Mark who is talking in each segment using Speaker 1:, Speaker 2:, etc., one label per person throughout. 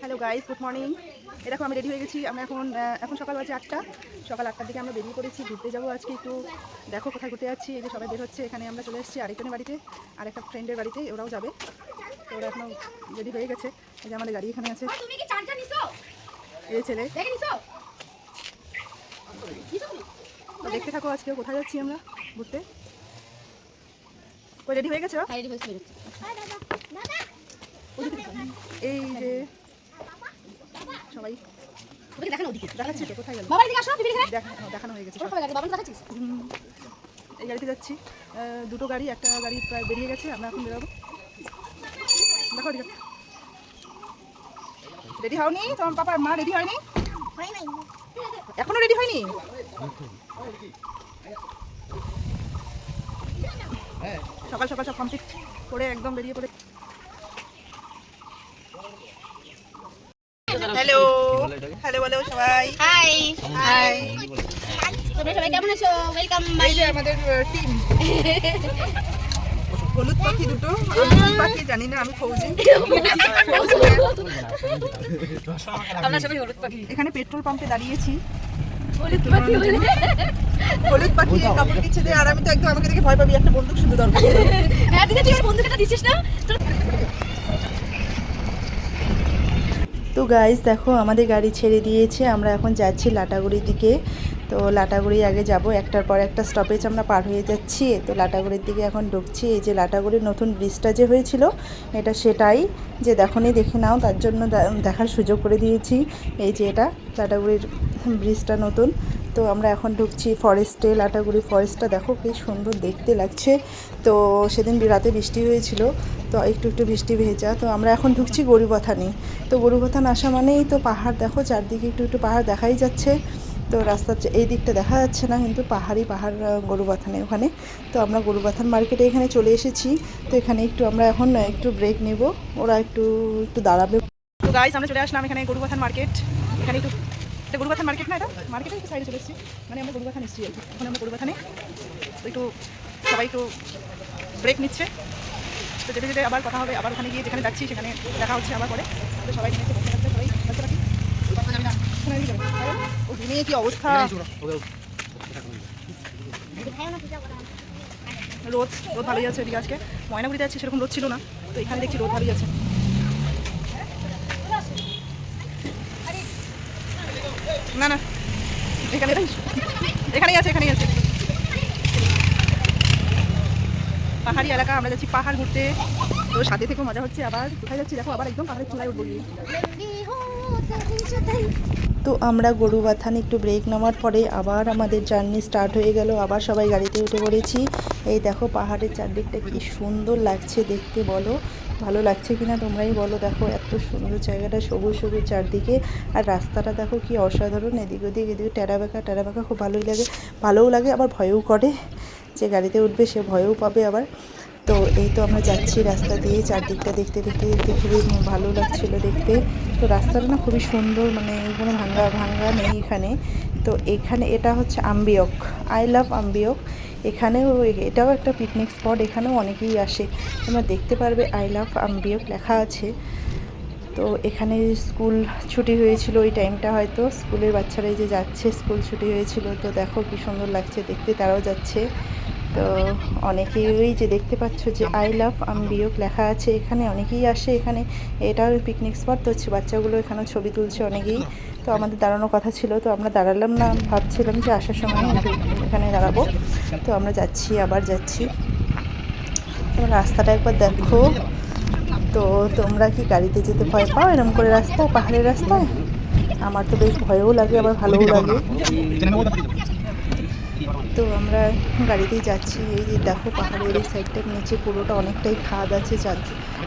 Speaker 1: Hello guys good morning এরকম আমি ready হয়ে গেছি। আমরা এখন এখন সকাল বাজে আটটা। সকাল আটটার দিকে আমরা বেরিয়ে পড়েছি। ঘুরতে যাব আজকে একটু। দেখো কোথায় ঘুরতে যাচ্ছি। এই যে সবাই বের হচ্ছে। এখানে আমরা চলে এসেছি আরেকজনের বাড়িতে। আর একটা ফ্রেন্ডের বাড়িতে। ওরাও যাবে। তো ওরা এখনও রেডি হয়ে গেছে। এই যে আমাদের গাড়ি এখানে আছে। এই ছেলে। দেখতে থাকো আজকে কোথায় যাচ্ছি আমরা ঘুরতে। রেডি হয়ে গেছো?
Speaker 2: হাইডি
Speaker 1: এই যে সবাই
Speaker 2: ওদিকে দেখানো ওদিকে।
Speaker 1: দেখাচ্ছি তো কোথায় গেল?
Speaker 2: বাবার দিকে আসো ঘরে
Speaker 1: দেখ- দেখানো হয়ে গেছে
Speaker 2: বাবার দেখাচ্ছিস?
Speaker 1: এই গাড়িতে যাচ্ছি। দুটো গাড়ি একটা গাড়ি প্রায় বেরিয়ে গেছে আমরা এখন বেরোবো। দেখো রেডি হওনি? তোমার পাপার মা রেডি হয়নি? এখনও রেডি হয়নি? সকাল সকাল সব কমপ্লিট করে একদম বেরিয়ে পড়ে। হ্যালো হ্যালো বলো সবাই।
Speaker 2: হাই
Speaker 1: হাই
Speaker 2: তোমরা সবাই কেমন আছো? ওয়েলকাম
Speaker 1: এই আমাদের টিম হলুদ পাখি দুটো। আমি পাখি জানি না আমি ফৌজি
Speaker 2: আমরা সবাই হলুদ পাখি।
Speaker 1: এখানে পেট্রোল পাম্পে দাঁড়িয়েছি।
Speaker 2: হলুদ পাখি
Speaker 1: হলুদ পাখি কাপড় দিচ্ছে দিয়ে আর আমি তো একদম আমাকে দেখে ভয় পাবি একটা বন্দুক শুধু দরকার।
Speaker 2: হ্যাঁ দিদি তুই ওর দিছিস না?
Speaker 3: গাইজ দেখো আমাদের গাড়ি ছেড়ে দিয়েছে, আমরা এখন যাচ্ছি লাটাগুড়ির দিকে। তো লাটাগুড়ি আগে যাব, একটার পর একটা স্টপেজ আমরা পার হয়ে যাচ্ছি। তো লাটাগুড়ির দিকে এখন ঢুকছি, এই যে লাটাগুড়ির নতুন ব্রিজটা যে হয়েছিল, এটা সেটাই। যে দেখনি দেখে নাও, তার জন্য দেখার সুযোগ করে দিয়েছি। এই যে এটা, লাটাগুড়ির ব্রিজটা নতুন। তো আমরা এখন ঢুকছি ফরেস্টে লাটাগুড়ি ফরেস্টটা দেখো কি সুন্দর দেখতে লাগছে। তো সেদিন রাতে বৃষ্টি হয়েছিল, তো একটু একটু বৃষ্টি ভেজা। তো আমরা এখন ঢুকছি গরুবাথানি। তো গরুবাথান আসা মানেই তো পাহাড় দেখো, চারদিকে একটু একটু পাহাড় দেখাই যাচ্ছে। তো রাস্তার এই দিকটা দেখা যাচ্ছে না, কিন্তু পাহাড়ি পাহাড় গরুবাথানে ওখানে। তো আমরা গরুবাথান মার্কেটে এখানে চলে এসেছি। তো এখানে একটু আমরা এখন একটু ব্রেক নেব। ওরা একটু একটু দাঁড়াবে।
Speaker 1: তো গাইস আমরা চলে আসলাম এখানে গরুবাথান মার্কেট এখানে একটু এটা গরুবাথান মার্কেট না এটা? মার্কেটে একটু সাইডে চলে এসেছি। মানে আমরা গরুবাথান এসেছি আর কি। এখন আমরা গরুবাথানে একটু সবাই একটু ব্রেক নিচ্ছে। তো যেতে যেতে আবার কথা হবে আবার ওখানে গিয়ে যেখানে যাচ্ছি সেখানে দেখা হচ্ছে আবার পরে। তো সবাই নিচে বসে সবাই বসতে পারি ওখানে এদিকে যাবে। কারণ ও দিনে কি অবস্থা? রোদ রোদ ভালোই আছে এদিকে আজকে। ময়নাগুড়িতে আছে সেরকম রোদ ছিল না। তো এখানে দেখছি রোদ ভালোই আছে। না না। এখানে এখানেই আছে এখানেই আছে। পাহাড়ি এলাকা, আমরা যাচ্ছি পাহাড় ঘুরতে। তো সাথে থেকে মজা হচ্ছে। আবার কোথায় যাচ্ছি? দেখো, আবার একদম পাহাড়ের চূড়ায় উঠবো
Speaker 3: তো আমরা গরুবাথান একটু ব্রেক নেওয়ার পরে আবার আমাদের জার্নি স্টার্ট হয়ে গেল। আবার সবাই গাড়িতে উঠে পড়েছি। এই দেখো, পাহাড়ের চারদিকটা কি সুন্দর লাগছে দেখতে, বলো। ভালো লাগছে কি না তোমরাই বলো। দেখো, এত সুন্দর জায়গাটা, সবুজ সবুজ চারদিকে। আর রাস্তাটা দেখো কি অসাধারণ। এদিক ওদিক, এদিকে টেরা বেঁকা টেরা বেঁকা খুব ভালোই লাগে। ভালোও লাগে, আবার ভয়ও করে যে গাড়িতে উঠবে, সে ভয়ও পাবে আবার। তো এই তো আমরা যাচ্ছি রাস্তা দিয়ে, চারদিকটা দেখতে দেখতে দেখতে খুবই ভালো লাগছিল দেখতে। তো রাস্তাটা না খুবই সুন্দর মানে কোনো ভাঙ্গা ভাঙ্গা নেই এখানে। তো এখানে এটা হচ্ছে আম্বিয়ক। I love আম্বিয়ক। এখানেও এটাও একটা পিকনিক স্পট এখানেও অনেকেই আসে। তোমরা দেখতে পারবে আই লাভ আম্বিয়ক লেখা আছে। তো এখানে স্কুল ছুটি হয়েছিল ওই টাইমটা হয়তো। স্কুলের বাচ্চারা যে যাচ্ছে স্কুল ছুটি হয়েছিল। তো দেখো কি সুন্দর লাগছে, দেখতে তারাও যাচ্ছে। তো অনেকেই যে দেখতে পাচ্ছ যে আই লাভ আম্বিয়ক লেখা আছে, এখানে অনেকেই আসে এখানে। এটাও পিকনিক স্পট তো বাচ্চাগুলো এখানেও ছবি তুলছে অনেকেই। তো আমাদের দাঁড়ানোর কথা ছিল, তো আমরা দাঁড়ালাম না, ভাবছিলাম যে আসার সময় এখানে দাঁড়াবো। তো আমরা যাচ্ছি, আবার যাচ্ছি। তো রাস্তাটা একবার দেখো। তো তোমরা কি গাড়িতে যেতে ভয় পাও? এরকম করে রাস্তা, পাহাড়ের রাস্তায়? আমার তো বেশ ভয়ও লাগে, আবার ভালোও লাগে। তো আমরা গাড়িতেই যাচ্ছি। এই যে দেখো পাহাড়ের এই সাইডটার নিচে পুরোটা অনেকটাই খাদ আছে চার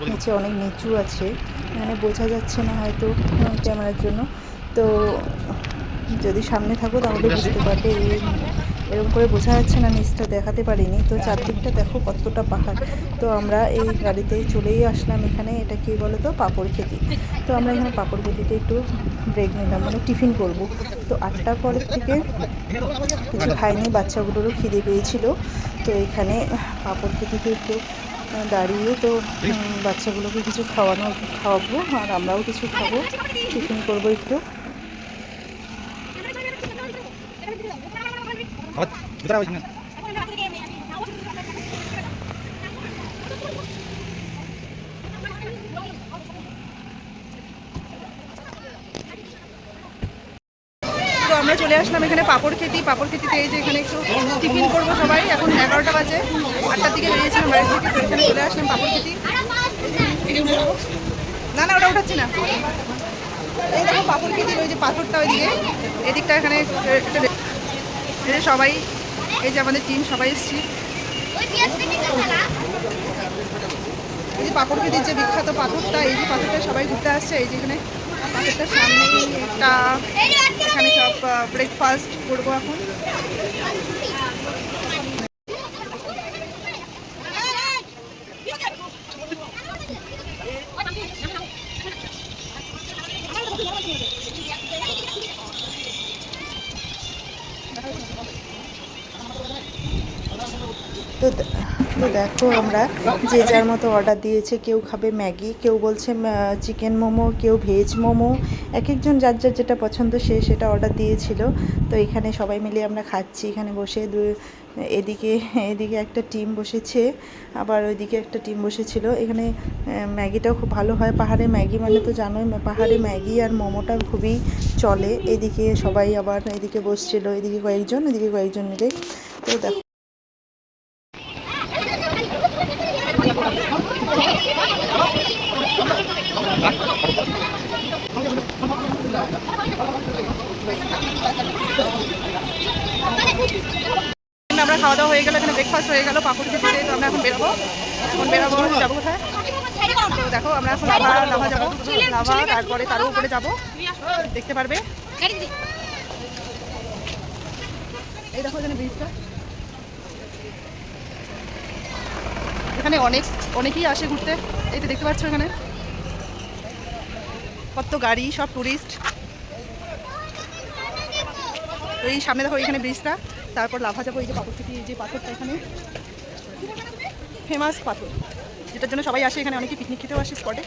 Speaker 3: নিচে অনেক নিচু আছে। মানে বোঝা যাচ্ছে না হয়তো ক্যামেরার জন্য। তো যদি সামনে থাকো তাহলে বুঝতে পারবে এই এরকম করে বোঝা যাচ্ছে না, নিচটা দেখাতে পারিনি। তো চারদিকটা দেখো কতটা পাহাড়। তো আমরা এই গাড়িতেই চলেই আসলাম এখানে, এটা কি বলো তো পাপড় খেতি। তো আমরা এখানে পাপড় খেতিতে একটু ব্রেক নিলাম মানে টিফিন করব। তো আটটার পরের থেকে কিছু খাইনি, বাচ্চাগুলোরও খিদে পেয়েছিল। তো এখানে পাপড় খেতিতে একটু দাঁড়িয়ে তো বাচ্চাগুলোকে কিছু খাওয়ানো, খাওয়াবো, আর আমরাও কিছু খাব। টিফিন করব একটু।
Speaker 1: তো আমরা চলে আসলাম এখানে পাপড় খেতি। পাপড় খেতিতে এই যে এখানে একটু টিফিন করব সবাই। এখন এগারোটা বাজে। আটটার দিকে বেরিয়েছিলাম বাড়ি থেকে, তো এখানে চলে আসলাম পাপড় খেতি। না না, ওটা উঠাচ্ছি না। এই দেখো, পাপড় খেতির ওই যে পাথরটা ওইদিকে। এদিকটা এখানে একটা এই সবাই, এই যে আমাদের টিম সবাই এসছি। এই যে পাথর খেতির যে বিখ্যাত পাথরটা, এই যে পাথরটা সবাই ঘুরতে আসছে, এই যে এখানে পাথরটার সামনেই একটা, এখানে সব ব্রেকফাস্ট করব এখন।
Speaker 3: তো দে- তো দেখো আমরা যে যার মতো অর্ডার দিয়েছে, কেউ খাবে ম্যাগি, কেউ বলছে চিকেন মোমো, কেউ ভেজ মোমো। এক একজন যার যার যেটা পছন্দ সে সেটা অর্ডার দিয়েছিল। তো এখানে সবাই মিলে আমরা খাচ্ছি। এখানে বসে এদিকে এদিকে একটা টিম বসেছে, আবার ওইদিকে একটা টিম বসেছিল। এখানে ম্যাগিটাও খুব ভালো হয়। পাহাড়ে ম্যাগি মানে তো জানোই পাহাড়ে ম্যাগি আর মোমোটা খুবই চলে। এদিকে সবাই আবার এদিকে বসছিল, এদিকে কয়েকজন এদিকে কয়েকজন মিলে। তো দেখো
Speaker 1: আমরা খাওয়া দাওয়া হয়ে গেল এখানে ব্রেকফাস্ট হয়ে গেল পাপড় খেতে তো আমরা এখন বেরোবো এখন বেরোবো যাব কোথায়? তো দেখো আমরা এখন লাভা লাভা যাব লাভা তারপরে তারও উপরে যাব। দেখতে পারবে? এই দেখো এখানে ব্রিজটা এখানে অনেক অনেকেই আসে ঘুরতে। এই তো দেখতে পাচ্ছ এখানে। কত গাড়ি, সব টুরিস্ট এই সামনে দেখো এখানে ব্রিজটা তারপর লাভা যাব এই যে পাথর থেকে যে পাথরটা এখানে। ফেমাস পাথর। যেটার জন্য সবাই আসে এখানে, অনেকে পিকনিক খেতেও আসে স্পটে